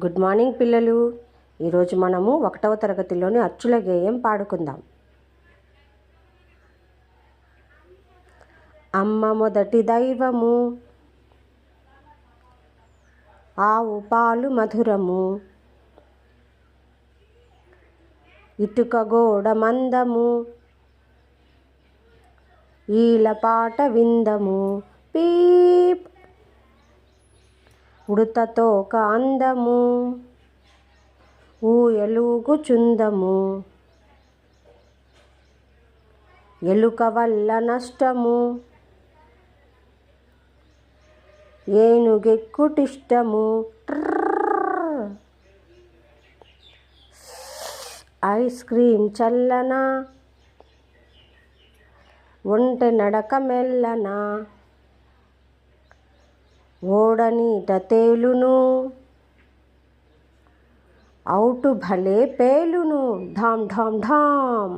Good morning పిల్లలు. ఈరోజు మనము ఒకటవ తరగతిలోని అచ్చుల గేయం పాడుకుందాం. అమ్మ మొదటి దైవము ఆవు పాలు మధురము ఇటుక గోడ మందము ఈల పాట విందము పీ ఉడతతో ఒక అందము ఊయలుగు చుందము ఎలుక వల్ల నష్టము. ఏనుగెక్కుటిష్టము. ఐస్ క్రీమ్ చల్లనా. ఒంటె నడక మెల్లనా. ఓడనీట తేలును అవుటు భలే పేలును. ఢామ్ ఢామ్ ఢామ్